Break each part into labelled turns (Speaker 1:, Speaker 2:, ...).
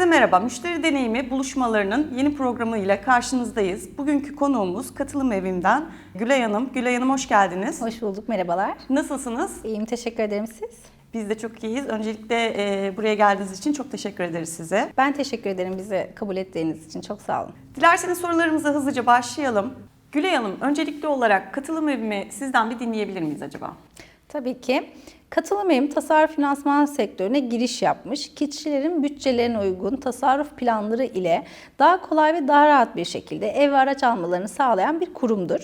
Speaker 1: Herkese merhaba. Müşteri deneyimi buluşmalarının yeni programıyla karşınızdayız. Bugünkü konuğumuz katılım evimden Gülay Hanım. Gülay Hanım hoş geldiniz.
Speaker 2: Hoş bulduk, merhabalar.
Speaker 1: Nasılsınız?
Speaker 2: İyiyim, teşekkür ederim siz.
Speaker 1: Biz de çok iyiyiz. Öncelikle e, buraya geldiğiniz için çok teşekkür ederiz size.
Speaker 2: Ben teşekkür ederim bizi kabul ettiğiniz için. Çok sağ olun.
Speaker 1: Dilerseniz sorularımıza hızlıca başlayalım. Gülay Hanım, öncelikli olarak katılım evimi sizden bir dinleyebilir miyiz acaba?
Speaker 2: Tabii ki. Katılım evim tasarruf finansman sektörüne giriş yapmış. Kişilerin bütçelerine uygun tasarruf planları ile daha kolay ve daha rahat bir şekilde ev ve araç almalarını sağlayan bir kurumdur.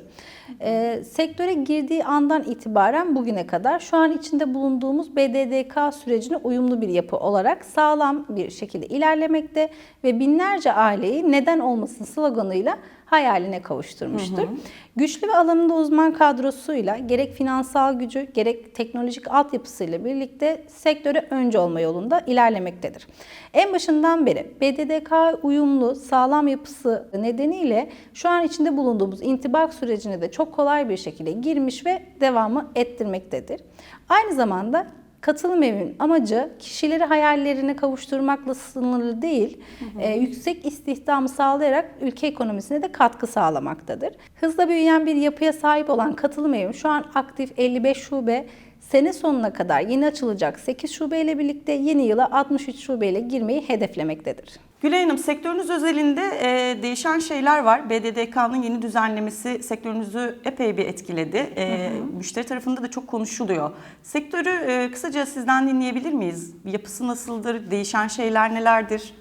Speaker 2: Ee, sektöre girdiği andan itibaren bugüne kadar şu an içinde bulunduğumuz BDDK sürecine uyumlu bir yapı olarak sağlam bir şekilde ilerlemekte ve binlerce aileyi neden olmasın sloganıyla hayaline kavuşturmuştur. Güçlü ve alanında uzman kadrosuyla gerek finansal gücü gerek teknolojik altyapısıyla birlikte sektöre önce olma yolunda ilerlemektedir. En başından beri BDDK uyumlu, sağlam yapısı nedeniyle şu an içinde bulunduğumuz intibak sürecine de çok kolay bir şekilde girmiş ve devamı ettirmektedir. Aynı zamanda Katılım evinin amacı kişileri hayallerine kavuşturmakla sınırlı değil, e, yüksek istihdamı sağlayarak ülke ekonomisine de katkı sağlamaktadır. Hızla büyüyen bir yapıya sahip olan katılım evim şu an aktif 55 şube, sene sonuna kadar yeni açılacak 8 şube ile birlikte yeni yıla 63 şube ile girmeyi hedeflemektedir.
Speaker 1: Gülay Hanım, sektörünüz özelinde e, değişen şeyler var. BDDK'nın yeni düzenlemesi sektörünüzü epey bir etkiledi. E, müşteri tarafında da çok konuşuluyor. Sektörü e, kısaca sizden dinleyebilir miyiz? Yapısı nasıldır? Değişen şeyler nelerdir?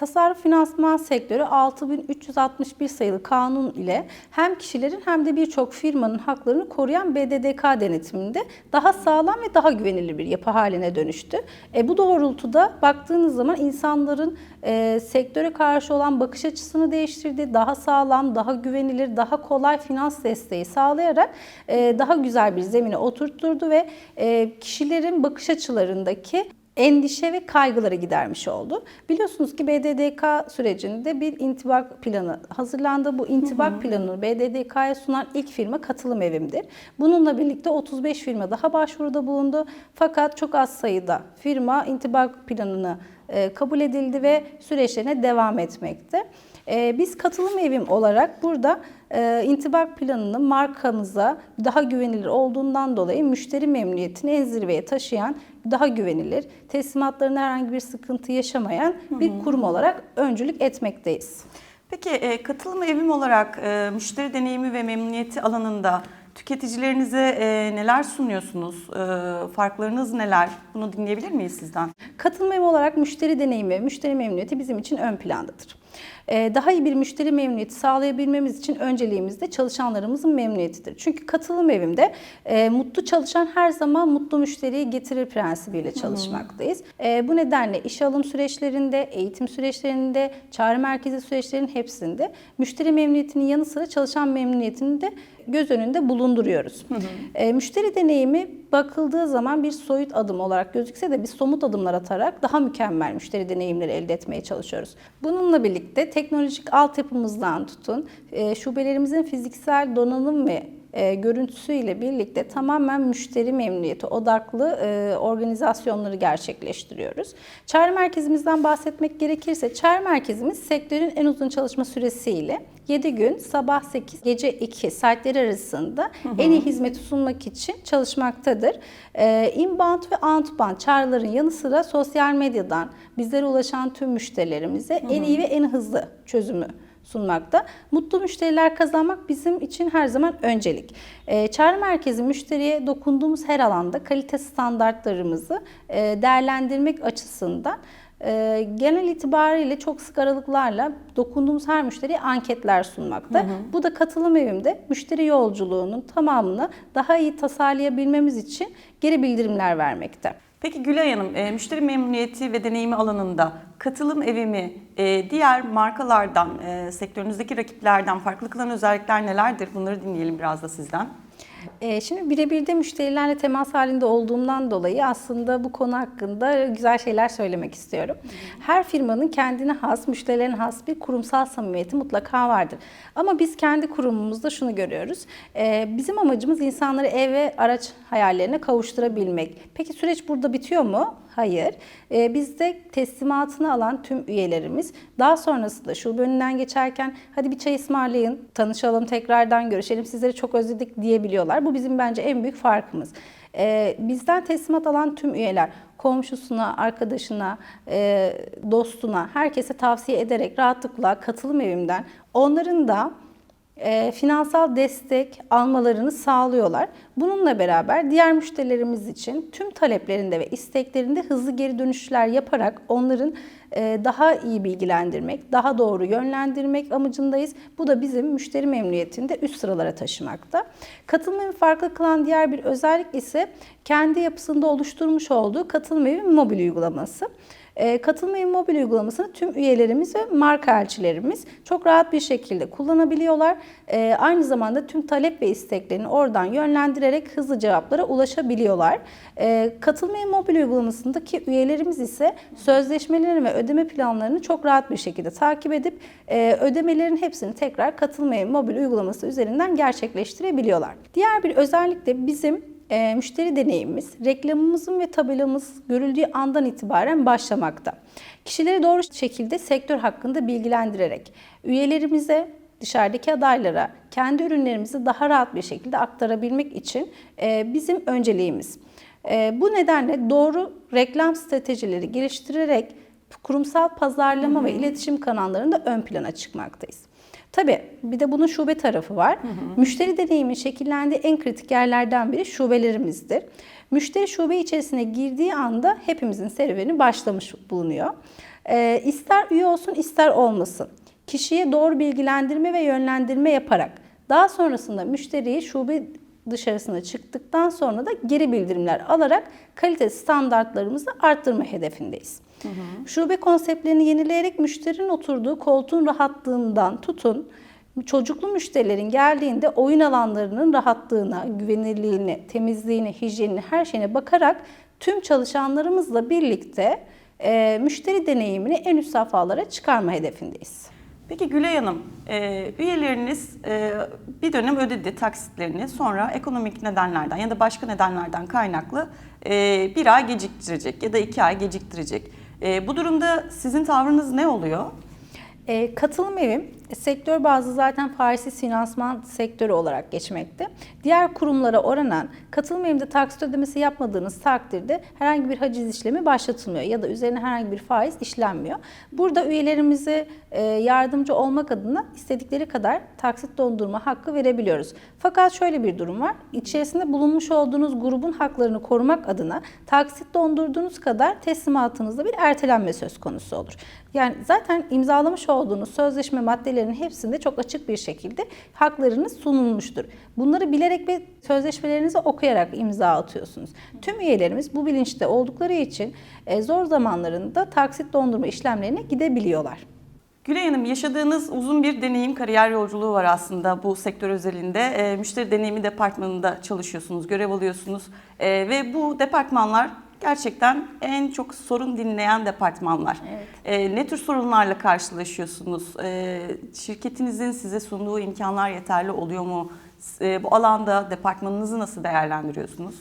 Speaker 2: Tasarruf finansman sektörü 6361 sayılı kanun ile hem kişilerin hem de birçok firmanın haklarını koruyan BDDK denetiminde daha sağlam ve daha güvenilir bir yapı haline dönüştü. E, bu doğrultuda baktığınız zaman insanların e, sektöre karşı olan bakış açısını değiştirdi. Daha sağlam, daha güvenilir, daha kolay finans desteği sağlayarak e, daha güzel bir zemine oturtturdu ve e, kişilerin bakış açılarındaki endişe ve kaygıları gidermiş oldu. Biliyorsunuz ki BDDK sürecinde bir intibak planı hazırlandı. Bu intibak planını BDDK'ya sunan ilk firma Katılım Evim'dir. Bununla birlikte 35 firma daha başvuruda bulundu. Fakat çok az sayıda firma intibak planını kabul edildi ve süreçlerine devam etmekte. E, Biz katılım evim olarak burada e, intibak planını markamıza daha güvenilir olduğundan dolayı müşteri memnuniyetini en zirveye taşıyan, daha güvenilir, teslimatlarında herhangi bir sıkıntı yaşamayan bir kurum olarak öncülük etmekteyiz.
Speaker 1: Peki e, katılım evim olarak e, müşteri deneyimi ve memnuniyeti alanında tüketicilerinize e, neler sunuyorsunuz? E, farklarınız neler? Bunu dinleyebilir miyiz sizden?
Speaker 2: Katılım olarak müşteri deneyimi müşteri memnuniyeti bizim için ön plandadır. Ee, Daha iyi bir müşteri memnuniyeti sağlayabilmemiz için önceliğimiz de çalışanlarımızın memnuniyetidir. Çünkü katılım evimde e, mutlu çalışan her zaman mutlu müşteriyi getirir prensibiyle çalışmaktayız. E, bu nedenle işe alım süreçlerinde, eğitim süreçlerinde, çağrı merkezi süreçlerinin hepsinde müşteri memnuniyetinin yanı sıra çalışan memnuniyetini de göz önünde bulunduruyoruz. E, müşteri deneyimi bakıldığı zaman bir soyut adım olarak gözükse de biz somut adımlar atarak daha mükemmel müşteri deneyimleri elde etmeye çalışıyoruz. Bununla birlikte teknolojik altyapımızdan tutun, e, şubelerimizin fiziksel donanım ve e, görüntüsüyle birlikte tamamen müşteri memnuniyeti odaklı e, organizasyonları gerçekleştiriyoruz. Çağrı merkezimizden bahsetmek gerekirse çağrı merkezimiz sektörün en uzun çalışma süresiyle 7 gün sabah 8 gece 2 saatleri arasında en iyi hizmeti sunmak için çalışmaktadır. E, inbound ve outbound çağrıların yanı sıra sosyal medyadan bizlere ulaşan tüm müşterilerimize en iyi ve en hızlı çözümü sunmakta. Mutlu müşteriler kazanmak bizim için her zaman öncelik. E, çağrı merkezi müşteriye dokunduğumuz her alanda kalite standartlarımızı e, değerlendirmek açısından e, genel itibariyle çok sık aralıklarla dokunduğumuz her müşteriye anketler sunmakta. Bu da katılım evimde müşteri yolculuğunun tamamını daha iyi tasarlayabilmemiz için geri bildirimler vermekte.
Speaker 1: Peki Gülay Hanım, e, müşteri memnuniyeti ve deneyimi alanında katılım evimi e, diğer markalardan, e, sektörünüzdeki rakiplerden farklı kılan özellikler nelerdir? Bunları dinleyelim biraz da sizden.
Speaker 2: Ee, şimdi birebir de müşterilerle temas halinde olduğumdan dolayı aslında bu konu hakkında güzel şeyler söylemek istiyorum. Her firmanın kendine has, müşterilerine has bir kurumsal samimiyeti mutlaka vardır. Ama biz kendi kurumumuzda şunu görüyoruz. Ee, bizim amacımız insanları ev ve araç hayallerine kavuşturabilmek. Peki süreç burada bitiyor mu? Hayır. Ee, bizde teslimatını alan tüm üyelerimiz daha sonrasında şube önünden geçerken hadi bir çay ısmarlayın, tanışalım, tekrardan görüşelim, sizleri çok özledik diyebiliyorlar. Bu bizim bence en büyük farkımız. Ee, bizden teslimat alan tüm üyeler komşusuna, arkadaşına, e, dostuna, herkese tavsiye ederek rahatlıkla katılım evimden onların da e, finansal destek almalarını sağlıyorlar. Bununla beraber diğer müşterilerimiz için tüm taleplerinde ve isteklerinde hızlı geri dönüşler yaparak onların e, daha iyi bilgilendirmek, daha doğru yönlendirmek amacındayız. Bu da bizim müşteri memnuniyetinde üst sıralara taşımakta. Katılım farklı kılan diğer bir özellik ise kendi yapısında oluşturmuş olduğu katılım evi mobil uygulaması. E, Katılma mobil uygulamasını tüm üyelerimiz ve marka elçilerimiz çok rahat bir şekilde kullanabiliyorlar. E, Aynı zamanda tüm talep ve isteklerini oradan yönlendirerek hızlı cevaplara ulaşabiliyorlar. E, Katılma mobil uygulamasındaki üyelerimiz ise sözleşmelerini ve ödeme planlarını çok rahat bir şekilde takip edip ödemelerin hepsini tekrar Katılma mobil uygulaması üzerinden gerçekleştirebiliyorlar. Diğer bir özellik de bizim e, müşteri deneyimimiz, reklamımızın ve tabelamız görüldüğü andan itibaren başlamakta. Kişileri doğru şekilde sektör hakkında bilgilendirerek üyelerimize, dışarıdaki adaylara kendi ürünlerimizi daha rahat bir şekilde aktarabilmek için e, bizim önceliğimiz. E, bu nedenle doğru reklam stratejileri geliştirerek kurumsal pazarlama ve iletişim kanallarında ön plana çıkmaktayız. Tabii bir de bunun şube tarafı var. Müşteri deneyimi şekillendiği en kritik yerlerden biri şubelerimizdir. Müşteri şube içerisine girdiği anda hepimizin serüveni başlamış bulunuyor. Ee, ister üye olsun ister olmasın. Kişiye doğru bilgilendirme ve yönlendirme yaparak daha sonrasında müşteriyi şube dışarısına çıktıktan sonra da geri bildirimler alarak kalite standartlarımızı arttırma hedefindeyiz. Şube konseptlerini yenileyerek müşterinin oturduğu koltuğun rahatlığından tutun, çocuklu müşterilerin geldiğinde oyun alanlarının rahatlığına, güvenilirliğine, temizliğine, hijyenine, her şeyine bakarak tüm çalışanlarımızla birlikte e, müşteri deneyimini en üst safhalara çıkarma hedefindeyiz.
Speaker 1: Peki Gülay Hanım, e, üyeleriniz e, bir dönem ödedi taksitlerini sonra ekonomik nedenlerden ya da başka nedenlerden kaynaklı e, bir ay geciktirecek ya da iki ay geciktirecek. E, bu durumda sizin tavrınız ne oluyor?
Speaker 2: E, katılım evim sektör bazlı zaten faizsiz finansman sektörü olarak geçmekte. Diğer kurumlara oranan katılım evimde taksit ödemesi yapmadığınız takdirde herhangi bir haciz işlemi başlatılmıyor ya da üzerine herhangi bir faiz işlenmiyor. Burada üyelerimize e, yardımcı olmak adına istedikleri kadar taksit dondurma hakkı verebiliyoruz. Fakat şöyle bir durum var. İçerisinde bulunmuş olduğunuz grubun haklarını korumak adına taksit dondurduğunuz kadar teslimatınızda bir ertelenme söz konusu olur. Yani zaten imzalamış olduğunuz sözleşme maddelerinin hepsinde çok açık bir şekilde haklarınız sunulmuştur. Bunları bilerek ve sözleşmelerinizi okuyarak imza atıyorsunuz. Tüm üyelerimiz bu bilinçte oldukları için e, zor zamanlarında taksit dondurma işlemlerine gidebiliyorlar.
Speaker 1: Gülay Hanım yaşadığınız uzun bir deneyim kariyer yolculuğu var aslında bu sektör özelinde. E, müşteri deneyimi departmanında çalışıyorsunuz, görev alıyorsunuz E, ve bu departmanlar gerçekten en çok sorun dinleyen departmanlar.
Speaker 2: Evet.
Speaker 1: E, ne tür sorunlarla karşılaşıyorsunuz? E, şirketinizin size sunduğu imkanlar yeterli oluyor mu? E, bu alanda departmanınızı nasıl değerlendiriyorsunuz?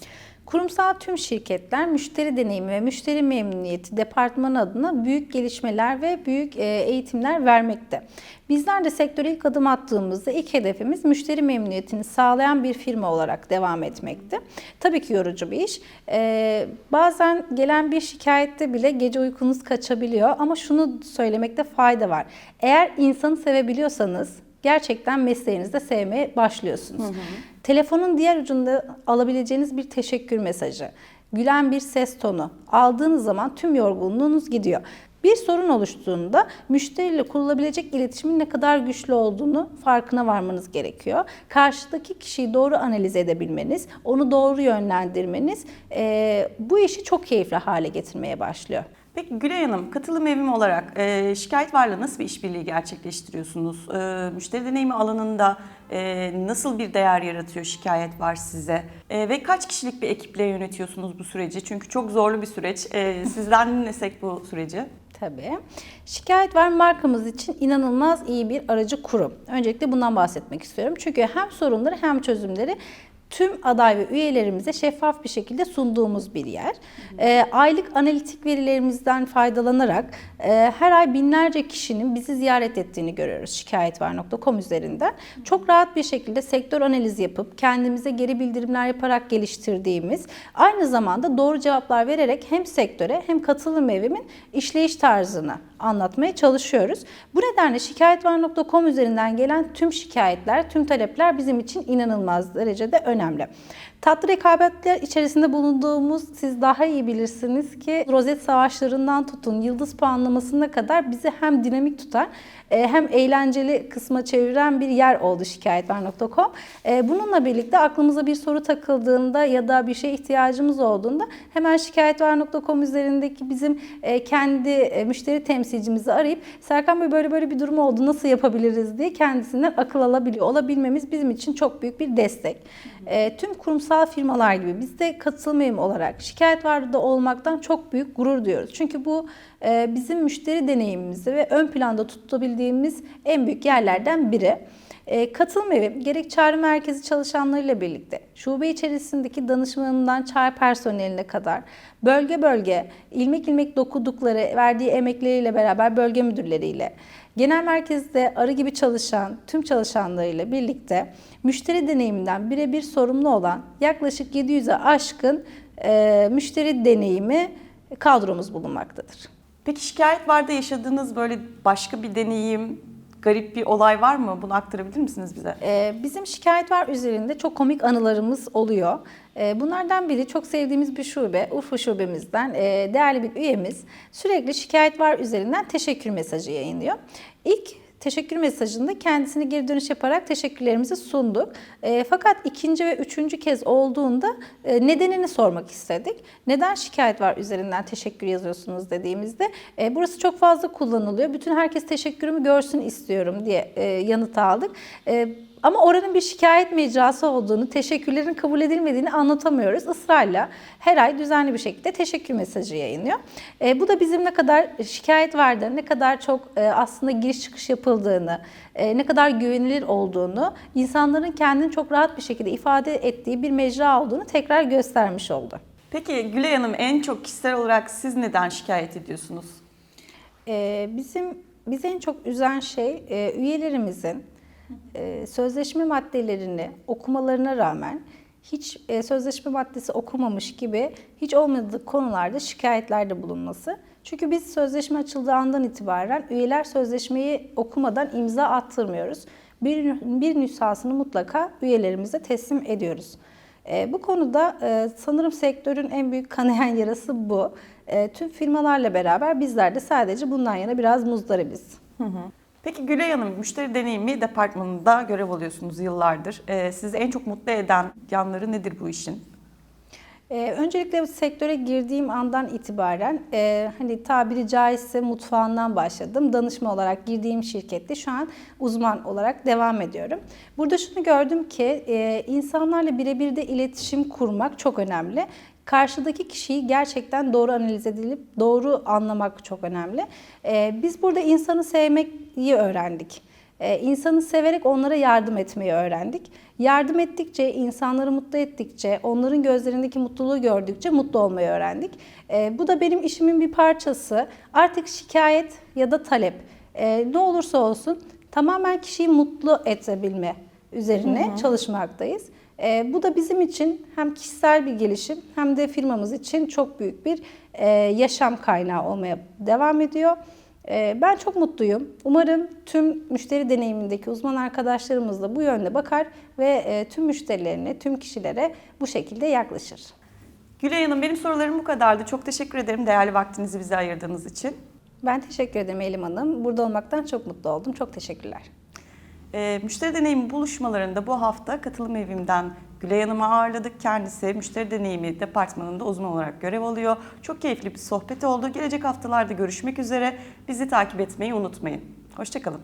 Speaker 2: Kurumsal tüm şirketler müşteri deneyimi ve müşteri memnuniyeti departmanı adına büyük gelişmeler ve büyük e, eğitimler vermekte. Bizler de sektöre ilk adım attığımızda ilk hedefimiz müşteri memnuniyetini sağlayan bir firma olarak devam etmekti. Tabii ki yorucu bir iş. Ee, bazen gelen bir şikayette bile gece uykunuz kaçabiliyor ama şunu söylemekte fayda var. Eğer insanı sevebiliyorsanız gerçekten mesleğinizde sevmeye başlıyorsunuz. Telefonun diğer ucunda alabileceğiniz bir teşekkür mesajı, gülen bir ses tonu aldığınız zaman tüm yorgunluğunuz gidiyor. Bir sorun oluştuğunda müşteriyle kurulabilecek iletişimin ne kadar güçlü olduğunu farkına varmanız gerekiyor. Karşıdaki kişiyi doğru analiz edebilmeniz, onu doğru yönlendirmeniz bu işi çok keyifli hale getirmeye başlıyor.
Speaker 1: Peki Gülay Hanım, katılım evim olarak e, şikayet varla nasıl bir işbirliği gerçekleştiriyorsunuz? E, müşteri deneyimi alanında e, nasıl bir değer yaratıyor şikayet var size? E, ve kaç kişilik bir ekiple yönetiyorsunuz bu süreci? Çünkü çok zorlu bir süreç. E, sizden dinlesek bu süreci.
Speaker 2: Tabii. Şikayet var markamız için inanılmaz iyi bir aracı kurum. Öncelikle bundan bahsetmek istiyorum. Çünkü hem sorunları hem çözümleri tüm aday ve üyelerimize şeffaf bir şekilde sunduğumuz bir yer. Ee, aylık analitik verilerimizden faydalanarak e, her ay binlerce kişinin bizi ziyaret ettiğini görüyoruz şikayetvar.com üzerinden. Çok rahat bir şekilde sektör analizi yapıp kendimize geri bildirimler yaparak geliştirdiğimiz aynı zamanda doğru cevaplar vererek hem sektöre hem katılım evimin işleyiş tarzını anlatmaya çalışıyoruz. Bu nedenle şikayetvar.com üzerinden gelen tüm şikayetler, tüm talepler bizim için inanılmaz derecede önemli. Tatlı rekabetler içerisinde bulunduğumuz siz daha iyi bilirsiniz ki rozet savaşlarından tutun yıldız puanlamasına kadar bizi hem dinamik tutar e, hem eğlenceli kısma çeviren bir yer oldu şikayetvar.com. E, Bununla birlikte aklımıza bir soru takıldığında ya da bir şeye ihtiyacımız olduğunda hemen şikayetvar.com üzerindeki bizim e, kendi müşteri temsilcimizi arayıp Serkan Bey böyle böyle bir durum oldu nasıl yapabiliriz diye kendisinden akıl alabiliyor. Olabilmemiz bizim için çok büyük bir destek. Tüm kurumsal firmalar gibi biz de katılmayım olarak şikayet vardı olmaktan çok büyük gurur duyuyoruz. Çünkü bu e, bizim müşteri deneyimimizi ve ön planda tutabildiğimiz en büyük yerlerden biri. E, evi gerek çağrı merkezi çalışanlarıyla birlikte şube içerisindeki danışmanından çağrı personeline kadar bölge bölge ilmek ilmek dokudukları verdiği emekleriyle beraber bölge müdürleriyle genel merkezde arı gibi çalışan tüm çalışanlarıyla birlikte müşteri deneyiminden birebir sorumlu olan yaklaşık 700'e aşkın e, müşteri deneyimi kadromuz bulunmaktadır.
Speaker 1: Peki şikayet varda yaşadığınız böyle başka bir deneyim, garip bir olay var mı? Bunu aktarabilir misiniz bize?
Speaker 2: Ee, Bizim şikayet var üzerinde çok komik anılarımız oluyor. Ee, Bunlardan biri çok sevdiğimiz bir şube, Urfa şubemizden e, değerli bir üyemiz sürekli şikayet var üzerinden teşekkür mesajı yayınlıyor. İlk teşekkür mesajında kendisine geri dönüş yaparak teşekkürlerimizi sunduk. E, fakat ikinci ve üçüncü kez olduğunda e, nedenini sormak istedik. Neden şikayet var üzerinden teşekkür yazıyorsunuz dediğimizde e, burası çok fazla kullanılıyor. Bütün herkes teşekkürümü görsün istiyorum diye e, yanıt aldık. E, ama oranın bir şikayet mecrası olduğunu, teşekkürlerin kabul edilmediğini anlatamıyoruz. Israrla her ay düzenli bir şekilde teşekkür mesajı yayınlıyor. E, bu da bizim ne kadar şikayet vardı, ne kadar çok e, aslında giriş çıkış yapıldığını, e, ne kadar güvenilir olduğunu, insanların kendini çok rahat bir şekilde ifade ettiği bir mecra olduğunu tekrar göstermiş oldu.
Speaker 1: Peki Gülay Hanım en çok kişisel olarak siz neden şikayet ediyorsunuz?
Speaker 2: E, bizim bizi en çok üzen şey e, üyelerimizin e, sözleşme maddelerini okumalarına rağmen hiç e, sözleşme maddesi okumamış gibi hiç olmadığı konularda şikayetlerde bulunması. Çünkü biz sözleşme açıldığı andan itibaren üyeler sözleşmeyi okumadan imza attırmıyoruz. Bir, bir nüshasını mutlaka üyelerimize teslim ediyoruz. E, bu konuda e, sanırım sektörün en büyük kanayan yarası bu. E, tüm firmalarla beraber bizler de sadece bundan yana biraz muzdaribiz.
Speaker 1: Peki Gülay Hanım, müşteri deneyimi departmanında görev alıyorsunuz yıllardır. Ee, sizi en çok mutlu eden yanları nedir bu işin?
Speaker 2: Ee, öncelikle sektöre girdiğim andan itibaren e, hani tabiri caizse mutfağından başladım. Danışma olarak girdiğim şirkette şu an uzman olarak devam ediyorum. Burada şunu gördüm ki e, insanlarla birebir de iletişim kurmak çok önemli. Karşıdaki kişiyi gerçekten doğru analiz edilip doğru anlamak çok önemli. E, biz burada insanı sevmeyi öğrendik. Ee, insanı severek onlara yardım etmeyi öğrendik. Yardım ettikçe, insanları mutlu ettikçe, onların gözlerindeki mutluluğu gördükçe mutlu olmayı öğrendik. Ee, bu da benim işimin bir parçası. Artık şikayet ya da talep e, ne olursa olsun tamamen kişiyi mutlu edebilme üzerine çalışmaktayız. Ee, bu da bizim için hem kişisel bir gelişim hem de firmamız için çok büyük bir e, yaşam kaynağı olmaya devam ediyor. Ee, Ben çok mutluyum. Umarım tüm müşteri deneyimindeki uzman arkadaşlarımız da bu yönde bakar ve e, tüm müşterilerine, tüm kişilere bu şekilde yaklaşır.
Speaker 1: Gülay Hanım benim sorularım bu kadardı. Çok teşekkür ederim değerli vaktinizi bize ayırdığınız için.
Speaker 2: Ben teşekkür ederim Elim Hanım. Burada olmaktan çok mutlu oldum. Çok teşekkürler.
Speaker 1: Ee, müşteri deneyimi buluşmalarında bu hafta katılım evimden Gülay Hanım'ı ağırladık. Kendisi müşteri deneyimi departmanında uzman olarak görev alıyor. Çok keyifli bir sohbet oldu. Gelecek haftalarda görüşmek üzere. Bizi takip etmeyi unutmayın. Hoşçakalın.